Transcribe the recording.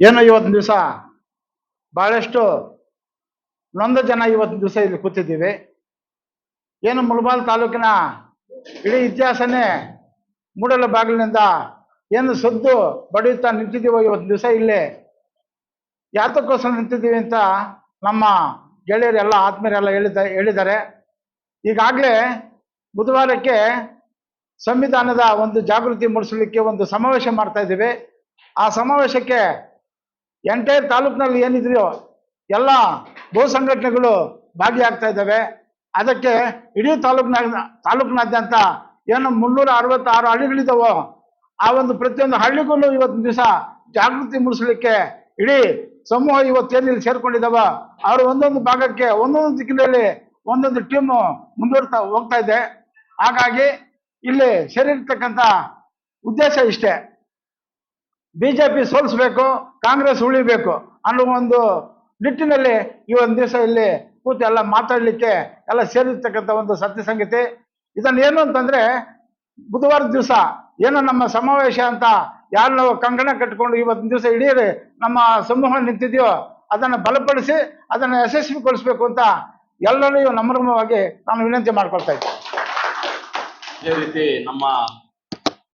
ಏನು ಇವತ್ತಿನ ದಿವಸ? ಬಹಳಷ್ಟು ನೊಂದ ಜನ ಇವತ್ತಿನ ದಿವಸ ಇಲ್ಲಿ ಕೂತಿದ್ದೀವಿ. ಏನು ಮುಳಬಾಲ್ ತಾಲೂಕಿನ ಇಡೀ ಇತಿಹಾಸನೇ ಮೂಡಲ ಬಾಗಿಲಿನಿಂದ ಏನು ಸದ್ದು ಬಡಿಯುತ್ತಾ ನಿಂತಿದ್ದೀವೋ ಇವತ್ತಿನ ದಿವಸ ಇಲ್ಲಿ? ಯಾತಕ್ಕೋಸ್ಕರ ನಿಂತಿದ್ದೀವಿ ಅಂತ ನಮ್ಮ ಗೆಳೆಯರೆಲ್ಲ ಆತ್ಮೀಯರೆಲ್ಲ ಹೇಳಿದ, ಹೇಳಿದ್ದಾರೆ. ಈಗಾಗಲೇ ಬುಧವಾರಕ್ಕೆ ಸಂವಿಧಾನದ ಒಂದು ಜಾಗೃತಿ ಮೂಡಿಸಲಿಕ್ಕೆ ಒಂದು ಸಮಾವೇಶ ಮಾಡ್ತಾ ಇದ್ದೀವಿ. ಆ ಸಮಾವೇಶಕ್ಕೆ ಎಂಟೈರ್ ತಾಲೂಕಿನಲ್ಲಿ ಏನಿದೆಯೋ ಎಲ್ಲ ಭೂ ಸಂಘಟನೆಗಳು ಭಾಗಿಯಾಗ್ತಾ ಇದ್ದಾವೆ. ಅದಕ್ಕೆ ಇಡೀ ತಾಲೂಕಿನ ತಾಲೂಕಿನಾದ್ಯಂತ ಏನು ಮುನ್ನೂರ ಅರವತ್ತಾರು ಹಳ್ಳಿಗಳಿದ್ದಾವೋ ಆ ಒಂದು ಪ್ರತಿಯೊಂದು ಹಳ್ಳಿಗೂ ಇವತ್ತು ದಿವಸ ಜಾಗೃತಿ ಮೂಡಿಸಲಿಕ್ಕೆ ಇಡೀ ಸಮೂಹ ಇವತ್ತು ಇಲ್ಲಿ ಸೇರ್ಕೊಂಡಿದ್ದಾವ ಅವರು ಒಂದೊಂದು ಭಾಗಕ್ಕೆ ಒಂದೊಂದು ದಿಕ್ಕಿನಲ್ಲಿ ಒಂದೊಂದು ಟೀಮು ಮುಂದುವರ್ತಾ ಹೋಗ್ತಾ ಇದೆ. ಹಾಗಾಗಿ ಇಲ್ಲಿ ಸೇರಿರ್ತಕ್ಕಂಥ ಉದ್ದೇಶ ಇಷ್ಟೇ. ಬಿಜೆಪಿ ಸೋಲಿಸ್ಬೇಕು, ಕಾಂಗ್ರೆಸ್ ಉಳಿಬೇಕು ಅನ್ನೋ ಒಂದು ನಿಟ್ಟಿನಲ್ಲಿ ಈ ಒಂದು ದಿವಸ ಇಲ್ಲಿ ಕೂತು ಎಲ್ಲ ಮಾತಾಡಲಿಕ್ಕೆ ಎಲ್ಲ ಸೇರಿರ್ತಕ್ಕಂಥ ಒಂದು ಸತ್ಯ ಸಂಗತಿ. ಇದನ್ನು ಏನು ಅಂತಂದ್ರೆ ಬುಧವಾರ ದಿವಸ ಏನೋ ನಮ್ಮ ಸಮಾವೇಶ ಅಂತ ಯಾರು ನಾವು ಕಂಕಣ ಕಟ್ಕೊಂಡು ಇವತ್ತಿನ ದಿವಸ ಇಡೀ ನಮ್ಮ ಸಮೂಹ ನಿಂತಿದೆಯೋ ಅದನ್ನು ಬಲಪಡಿಸಿ ಅದನ್ನು ಯಶಸ್ವಿಗೊಳಿಸ್ಬೇಕು ಅಂತ ಎಲ್ಲರಿಗೂ ನಮ್ರಮವಾಗಿ ನಾನು ವಿನಂತಿ ಮಾಡ್ಕೊಳ್ತಾ ಇದ್ದೆ. ಇದೇ ರೀತಿ ನಮ್ಮ